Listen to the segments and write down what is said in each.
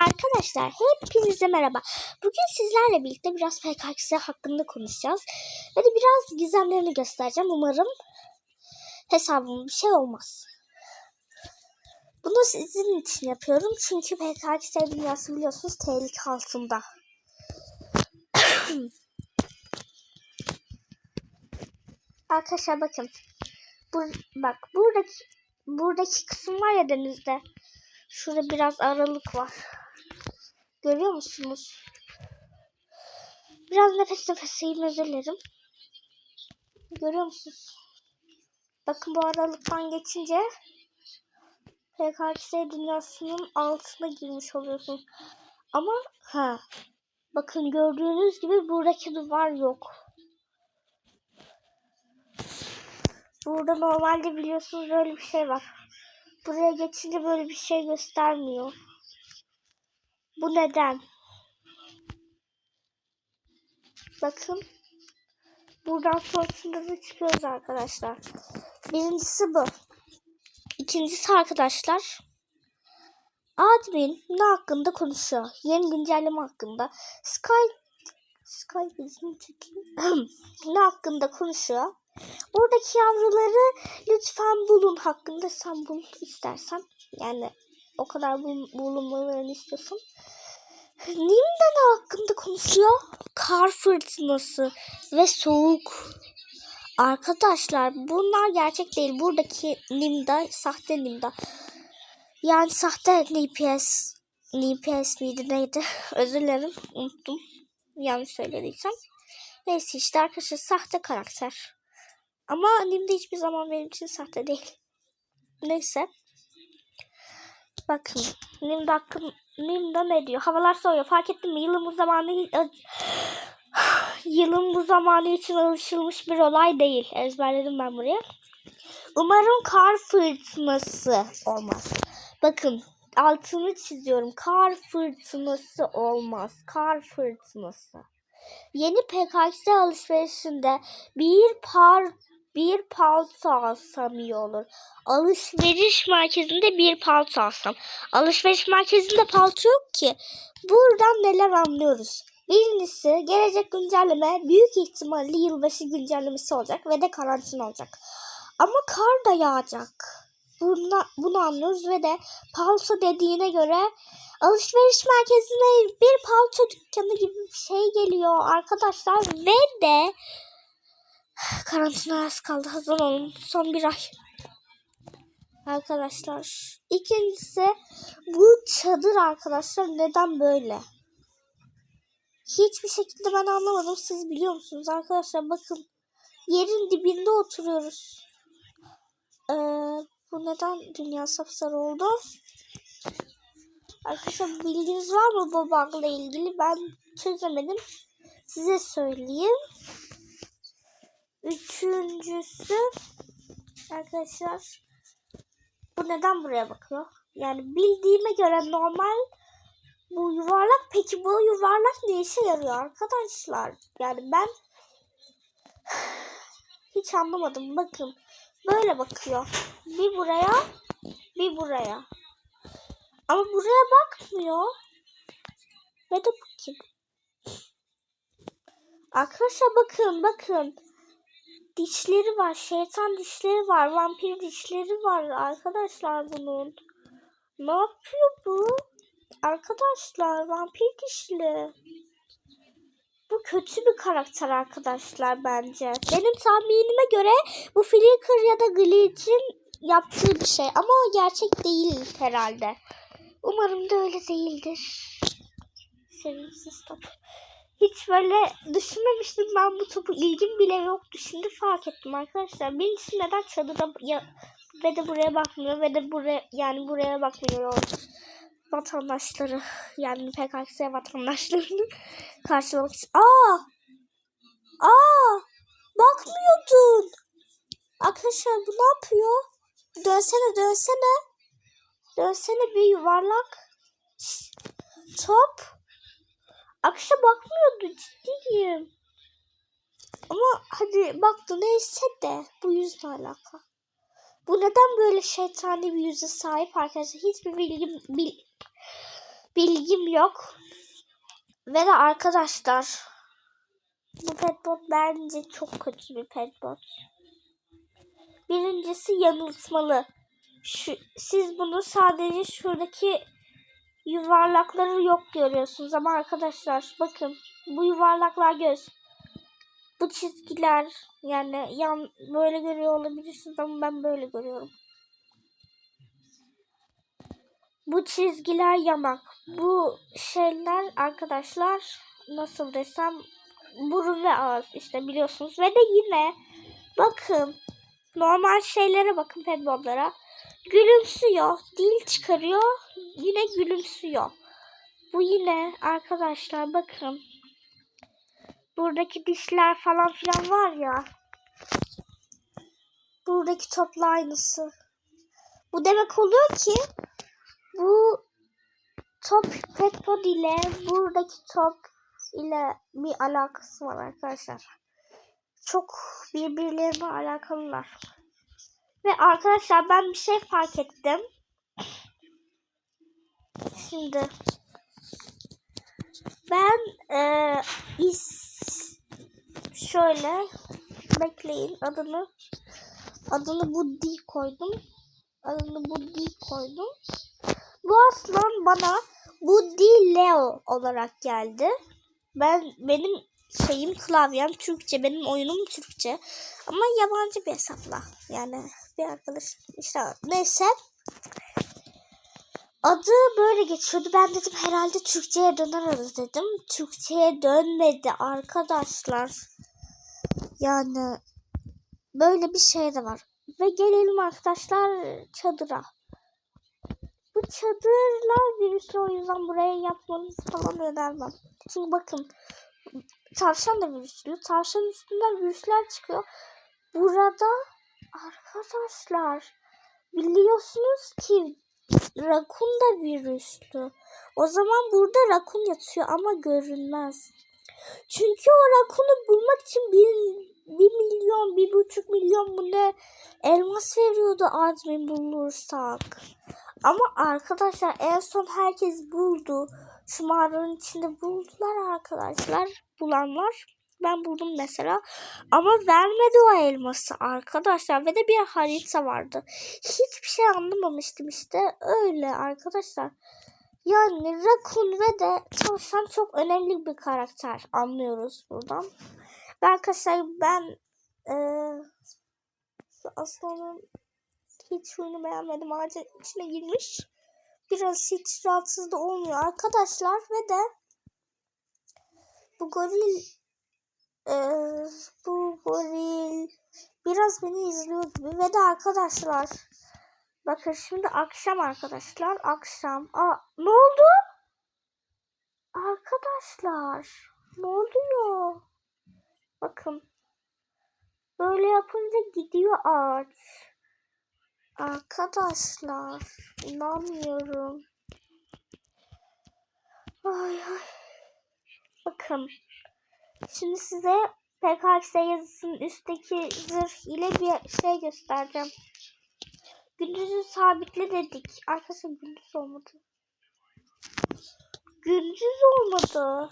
Arkadaşlar hepinize merhaba. Bugün sizlerle birlikte biraz PKK hakkında konuşacağız. Ve de biraz gizemlerini göstereceğim. Umarım hesabım bir şey olmaz. Bunu sizin için yapıyorum. Çünkü PKK dünyası biliyorsunuz tehlike altında. Arkadaşlar bakın. Bu, bak buradaki buradaki kısım var ya denizde. Şurada biraz aralık var. Görüyor musunuz? Biraz nefes nefeseyim özür dilerim. Görüyor musunuz? Bakın bu aralıktan geçince PKK dünyasının altına girmiş oluyorsunuz. Ama ha bakın gördüğünüz gibi buradaki duvar yok. Burada normalde biliyorsunuz böyle bir şey var. Buraya geçince böyle bir şey göstermiyor. Bu neden? Bakın. Buradan sonrasında da çıkıyoruz arkadaşlar. Birincisi bu. İkincisi arkadaşlar. Admin ne hakkında konuşuyor? Yeni güncelleme hakkında. Sky Sky bizim ne hakkında konuşuyor? Oradaki yavruları lütfen bulun hakkında sen bul istersen. Yani o kadar bul bulunmalarını istiyorsun. Nim'de ne hakkında konuşuyor? Kar fırtınası ve soğuk. Arkadaşlar bunlar gerçek değil. Buradaki Nim'da sahte Nim'da. Yani sahte NPS. NPS miydi neydi? Özür dilerim unuttum. Yanlış söylediysem. Neyse işte arkadaşlar sahte karakter. Ama Nim'de hiçbir zaman benim için sahte değil. Neyse. Bakın. Nim'de hakkım, Nim'de ne diyor? Havalar soğuyor. Fark ettin mi? Yılın bu zamanı yılın bu zamanı için alışılmış bir olay değil. Ezberledim ben buraya. Umarım kar fırtınası olmaz. Bakın altını çiziyorum. Kar fırtınası olmaz. Kar fırtınası. Yeni PKX alışverişinde bir par bir palto alsam iyi olur. Alışveriş merkezinde bir palto alsam. Alışveriş merkezinde palto yok ki. Buradan neler anlıyoruz? Birincisi gelecek güncelleme büyük ihtimalle yılbaşı güncellemesi olacak ve de karantina olacak. Ama kar da yağacak. Bunu, bunu anlıyoruz ve de palto dediğine göre alışveriş merkezine bir palto dükkanı gibi bir şey geliyor arkadaşlar ve de karantina az kaldı hazır olun son bir ay arkadaşlar ikincisi bu çadır arkadaşlar neden böyle hiçbir şekilde ben anlamadım siz biliyor musunuz arkadaşlar bakın yerin dibinde oturuyoruz ee, bu neden dünya sapsarı oldu Arkadaşlar bilginiz var mı bu bug'la ilgili? Ben çözemedim. Size söyleyeyim. Üçüncüsü arkadaşlar bu neden buraya bakıyor? Yani bildiğime göre normal bu yuvarlak peki bu yuvarlak ne işe yarıyor arkadaşlar? Yani ben hiç anlamadım. Bakın böyle bakıyor. Bir buraya bir buraya. Ama buraya bakmıyor. Ve de bu kim? Arkadaşlar bakın bakın. Dişleri var. Şeytan dişleri var. Vampir dişleri var arkadaşlar bunun. Ne yapıyor bu? Arkadaşlar vampir dişli. Bu kötü bir karakter arkadaşlar bence. Benim tahminime göre bu Flicker ya da Glitch'in yaptığı bir şey. Ama o gerçek değil herhalde. Umarım da öyle değildir. Sevimsiz top. Hiç böyle düşünmemiştim ben bu topu ilgim bile yoktu. Şimdi fark ettim arkadaşlar. Birincisi neden çadırda ya, ve de buraya bakmıyor ve de buraya yani buraya bakmıyor vatandaşları yani PKK vatandaşlarını karşılamak için. Aa! Aa! Bakmıyordun. Arkadaşlar bu ne yapıyor? Dönsene dönsene. Dönsene bir yuvarlak. Top. Akışa bakmıyordu ciddiyim. Ama hadi baktı neyse de bu yüzle alaka. Bu neden böyle şeytani bir yüze sahip arkadaşlar? Hiçbir bilgi bil, bilgim yok. Ve de arkadaşlar bu petbot bence çok kötü bir petbot. Birincisi yanıltmalı. Şu, siz bunu sadece şuradaki yuvarlakları yok görüyorsunuz ama arkadaşlar bakın bu yuvarlaklar göz. Bu çizgiler yani yan böyle görüyor olabilirsiniz ama ben böyle görüyorum. Bu çizgiler yamak. Bu şeyler arkadaşlar nasıl desem burun ve ağız işte biliyorsunuz. Ve de yine bakın normal şeylere bakın petboblara. Gülümsüyor. Dil çıkarıyor. Yine gülümsüyor. Bu yine arkadaşlar bakın. Buradaki dişler falan filan var ya. Buradaki topla aynısı. Bu demek oluyor ki bu top petpod ile buradaki top ile bir alakası var arkadaşlar. Çok birbirlerine alakalılar. Ve arkadaşlar ben bir şey fark ettim. Şimdi ben e, is şöyle bekleyin adını adını Buddi koydum. Adını Buddi koydum. Bu aslan bana Buddi Leo olarak geldi. Ben benim şeyim klavyem Türkçe, benim oyunum Türkçe. Ama yabancı bir hesapla. Yani bir arkadaş işte neyse. Adı böyle geçiyordu. Ben dedim herhalde Türkçe'ye döner adı dedim. Türkçe'ye dönmedi arkadaşlar. Yani böyle bir şey de var. Ve gelelim arkadaşlar çadıra. Bu çadırlar virüslü o yüzden buraya yapmanızı falan önermem. Çünkü bakın tavşan da virüslü. Tavşan üstünden virüsler çıkıyor. Burada arkadaşlar biliyorsunuz ki rakun da virüslü. O zaman burada rakun yatıyor ama görünmez. Çünkü o rakunu bulmak için bir, bir milyon, bir buçuk milyon bu ne elmas veriyordu admin bulursak. Ama arkadaşlar en son herkes buldu. Şu mağaranın içinde buldular arkadaşlar. Bulanlar. Ben buldum mesela. Ama vermedi o elması arkadaşlar. Ve de bir harita vardı. Hiçbir şey anlamamıştım işte. Öyle arkadaşlar. Yani Rakun ve de Tavşan çok önemli bir karakter. Anlıyoruz buradan. Ve arkadaşlar ben e, aslanın hiç huyunu beğenmedim. Ağacın içine girmiş. Biraz hiç rahatsız da olmuyor arkadaşlar. Ve de bu goril e, bu goril biraz beni izliyor gibi. Ve de arkadaşlar bakın şimdi akşam arkadaşlar. Akşam. Aa, ne oldu? Arkadaşlar ne oluyor? Bakın. Böyle yapınca gidiyor ağaç. Arkadaşlar inanmıyorum. Ay ay. Bakın. Şimdi size PKX yazısının üstteki zırh ile bir şey göstereceğim. Gündüzü sabitle dedik. Arkadaşlar gündüz olmadı. Gündüz olmadı.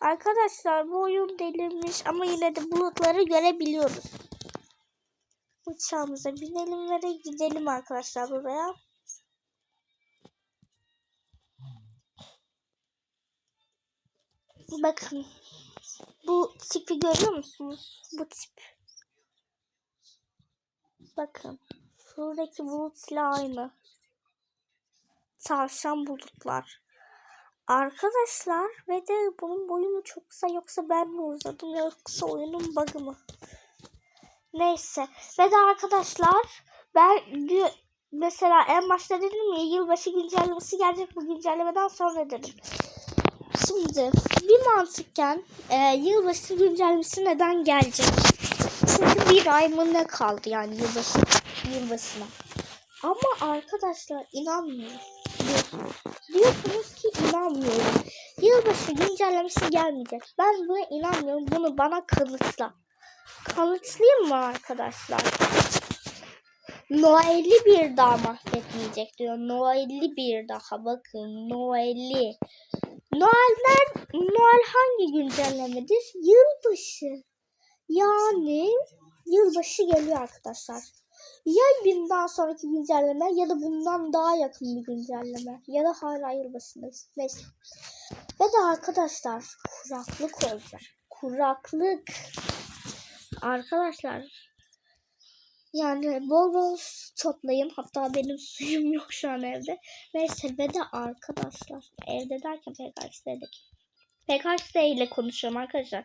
Arkadaşlar bu oyun delirmiş ama yine de bulutları görebiliyoruz. Uçağımıza binelim ve de gidelim arkadaşlar buraya. Bakın. Bu tipi görüyor musunuz? Bu tip. Bakın. Şuradaki bulutla aynı. Tavşan bulutlar. Arkadaşlar ve de bunun boyu mu çok kısa yoksa ben mi uzadım yoksa oyunun bug'ı mı? Neyse. Ve de arkadaşlar ben mesela en başta dedim ya yılbaşı güncellemesi gelecek bu güncellemeden sonra dedim. Şimdi bir mantıkken e, yılbaşı güncellemesi neden gelecek? Çünkü bir ay mı ne kaldı yani yılbaşı yılbaşına. Ama arkadaşlar inanmıyorum. Diyorsunuz. Ki inanmıyorum. Yılbaşı güncellemesi gelmeyecek. Ben buna inanmıyorum. Bunu bana kanıtla. Kanıtlayayım mı arkadaşlar? Noel'i bir daha mahvetmeyecek diyor. Noel'i bir daha bakın. Noel'i. Noel'ler, Noel hangi güncellemedir? Yılbaşı. Yani yılbaşı geliyor arkadaşlar. Ya bundan sonraki güncelleme ya da bundan daha yakın bir güncelleme. Ya da hala yılbaşındayız. Neyse. Ve de arkadaşlar kuraklık olacak. Kuraklık. Arkadaşlar yani bol bol su toplayın. Hatta benim suyum yok şu an evde. Neyse ve de arkadaşlar evde derken PKX'deki. PKXD ile konuşuyorum arkadaşlar.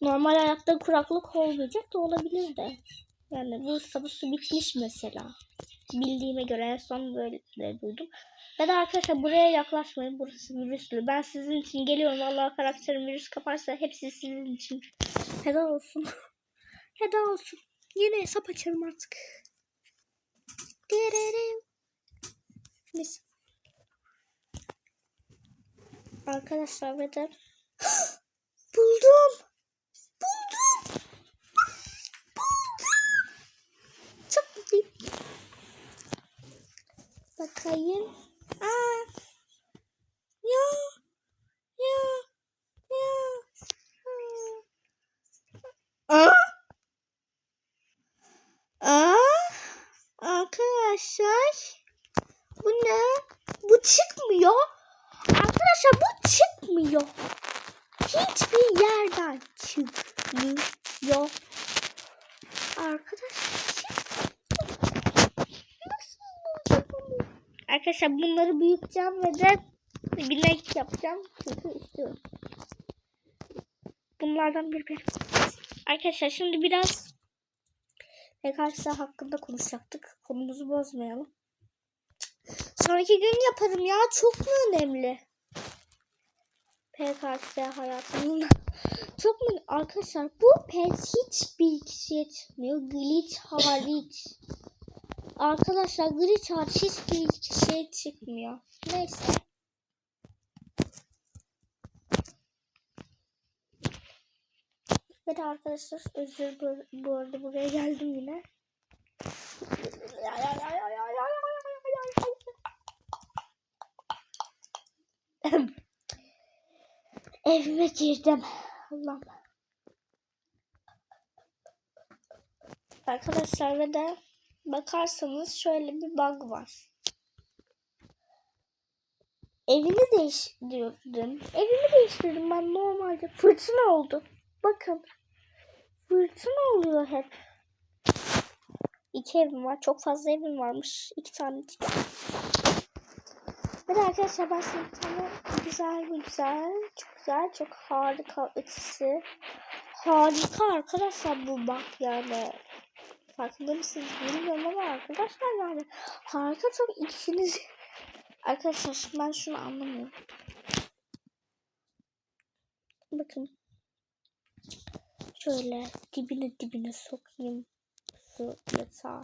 Normal hayatta kuraklık olmayacak da olabilir de. Yani bu sabı su bitmiş mesela. Bildiğime göre en son böyle duydum. Ve de arkadaşlar buraya yaklaşmayın. Burası virüslü. Ben sizin için geliyorum. Vallahi karakterim virüs kaparsa hepsi sizin için. Helal olsun. Helal olsun. Yine hesap açalım artık. Arkadaşlar ve buldum. Buldum. Buldum. Çok mutluyum. Bakayım. Aa. Ya. Ya. Aa. Aa. Arkadaşlar. Bu ne? Bu çıkmıyor. Arkadaşlar bu çıkmıyor. Hiçbir yerden çıkmıyor. Arkadaşlar Arkadaşlar bunları büyüteceğim ve de binek yapacağım. Çünkü istiyorum. Bunlardan bir bir. Arkadaşlar şimdi biraz PKS hakkında konuşacaktık. Konumuzu bozmayalım. Sonraki gün yaparım ya. Çok mu önemli? PKS hayatımda. Çok mu? Arkadaşlar bu pes hiçbir şey çıkmıyor. Glitch hariç. Arkadaşlar glitch hariç hiçbir şey çıkmıyor. Neyse. Ve de arkadaşlar özür bu arada buraya geldim yine. Evime girdim. Allah'ım. Arkadaşlar ve de bakarsanız şöyle bir bug var. Evimi değiştirdim. Evimi değiştirdim ben normalde. Fırtına oldu. Bakın. Fırtına oluyor hep. İki evim var. Çok fazla evim varmış. İki tane. Ve de arkadaşlar ben size bir tane güzel güzel, çok güzel, çok harika ötesi. Harika arkadaşlar bu bak yani. Farkında mısınız bilmiyorum ama arkadaşlar yani harika çok ikisiniz. Arkadaşlar ben şunu anlamıyorum. Bakın. Şöyle dibine dibine sokayım su yatağı.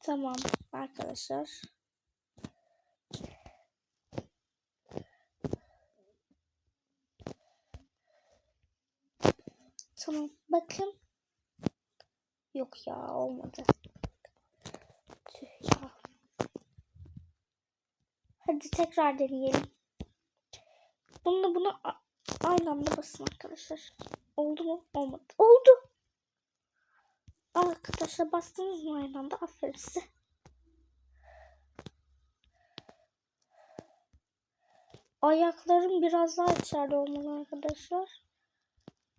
Tamam arkadaşlar. Tamam bakın. Yok ya olmadı. Tüh ya. Hadi tekrar deneyelim. Bunu bunu aynı anda basın arkadaşlar. Oldu mu? Olmadı. Oldu. Arkadaşlar bastınız mı aynı anda? Aferin size. Ayaklarım biraz daha içeride olmalı arkadaşlar.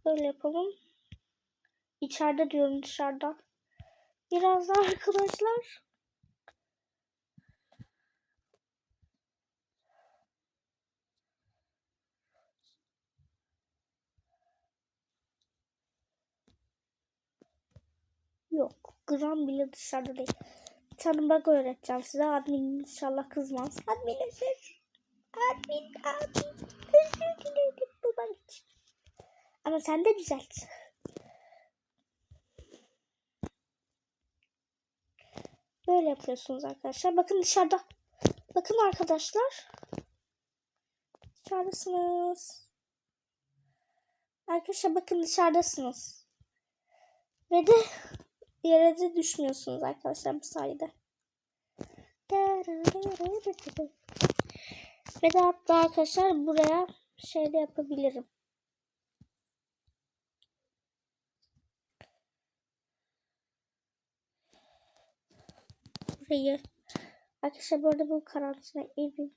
Böyle yapalım. İçeride diyorum dışarıda. Biraz daha arkadaşlar. Yok. Gram bile dışarıda değil. Bir tane bug öğreteceğim size. Admin inşallah kızmaz. Admin özür. Admin, admin. Özür dilerim bu bug için. Ama sen de düzelt. Böyle yapıyorsunuz arkadaşlar. Bakın dışarıda. Bakın arkadaşlar. Dışarıdasınız. Arkadaşlar bakın dışarıdasınız. Ve de yere de düşmüyorsunuz arkadaşlar bu sayede. Ve de hatta arkadaşlar buraya şey de yapabilirim. Burayı arkadaşlar bu arada bu karantina evim.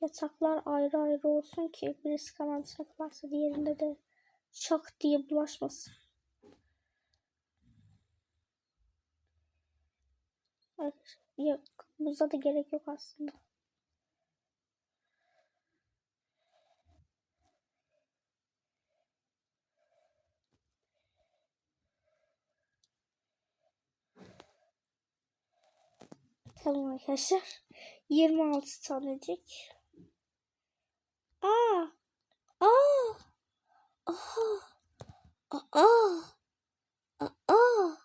Yataklar ayrı ayrı olsun ki birisi karantina varsa diğerinde de şak diye bulaşmasın. Arkadaşlar, Yok, buza da gerek yok aslında. Tamam arkadaşlar. 26 tanecik. Aa! Aa! Aha! Aa! Aa!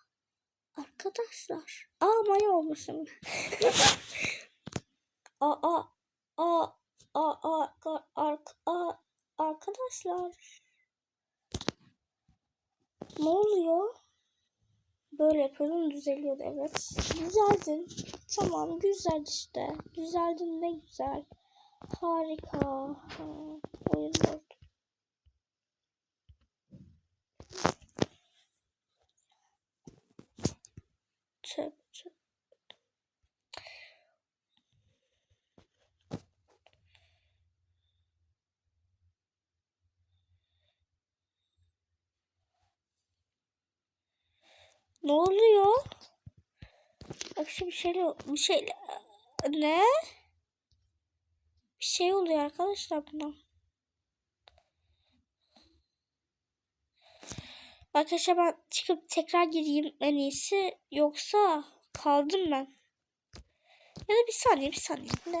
Arkadaşlar. Aa maya olmuşum. Aa! Aa! Aa! Arkadaşlar. Ne oluyor? Böyle yapıyordum düzeliyordu evet. Düzeldin. Tamam güzel işte. Düzeldin ne güzel. Harika. Ha, oyun Ne oluyor? Şu bir şeyle bir şeyle ne? Bir şey oluyor arkadaşlar buna. Arkadaşlar ben çıkıp tekrar gireyim en iyisi. Yoksa kaldım ben. Ya da bir saniye bir saniye. Ne?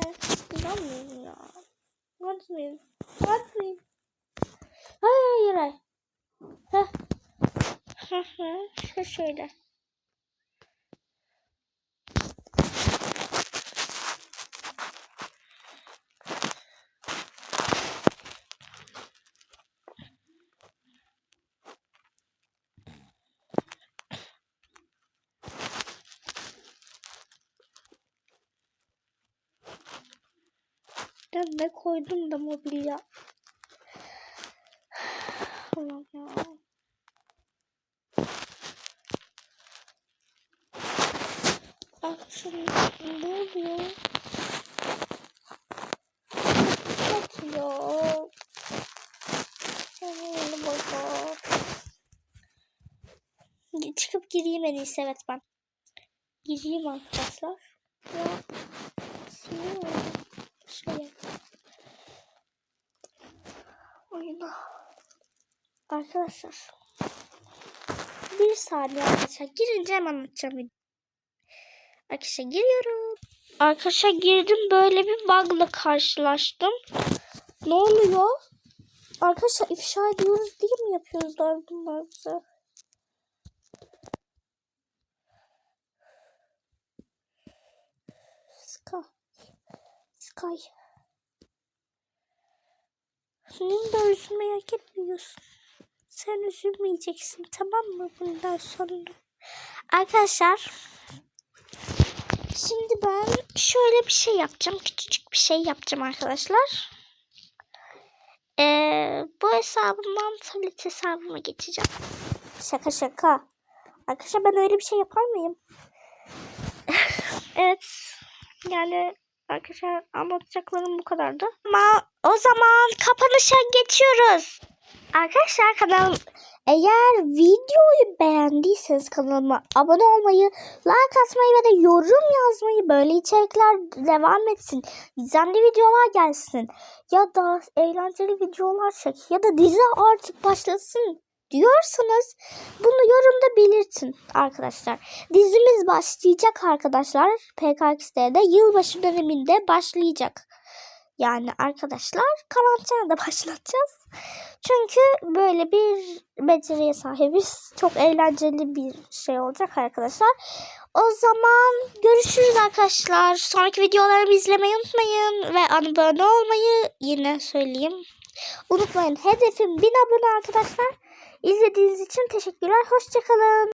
İnanmıyorum ya. Atmayayım. Atmayayım. Hayır hayır hayır. Heh. Hı. İşte şöyle. Ben ne koydum da mobilya. Allah'ım ya. Akşam ne oluyor? Canım baba. Çıkıp gireyim en iyisi evet ben. Gireyim arkadaşlar. Ya. Sinir oldum. Şöyle. Oyuna. Arkadaşlar. Bir saniye arkadaşlar. Girince hemen anlatacağım. Arkadaşlar giriyorum. Arkadaşlar girdim böyle bir bug'la karşılaştım. Ne oluyor? Arkadaşlar ifşa ediyoruz diye mi yapıyorlar bunlar bize? Sky. Sky. Senin de üzülmeyi hak etmiyorsun. Sen üzülmeyeceksin tamam mı bundan sonra? Arkadaşlar. Şimdi ben şöyle bir şey yapacağım. Küçücük bir şey yapacağım arkadaşlar. Ee, bu hesabımdan tablet hesabıma geçeceğim. Şaka şaka. Arkadaşlar ben öyle bir şey yapar mıyım? evet. Yani arkadaşlar anlatacaklarım bu kadardı. Ama o zaman kapanışa geçiyoruz. Arkadaşlar kanal eğer videoyu beğendiyseniz kanalıma abone olmayı, like atmayı ve de yorum yazmayı böyle içerikler devam etsin. Gizemli videolar gelsin. Ya da eğlenceli videolar çek. Ya da dizi artık başlasın diyorsanız bunu yorumda belirtin arkadaşlar. Dizimiz başlayacak arkadaşlar. PKX'de de yılbaşı döneminde başlayacak. Yani arkadaşlar karantina da başlatacağız. Çünkü böyle bir beceriye sahibiz. Çok eğlenceli bir şey olacak arkadaşlar. O zaman görüşürüz arkadaşlar. Sonraki videolarımı izlemeyi unutmayın. Ve abone olmayı yine söyleyeyim. Unutmayın hedefim 1000 abone arkadaşlar. İzlediğiniz için teşekkürler. Hoşçakalın.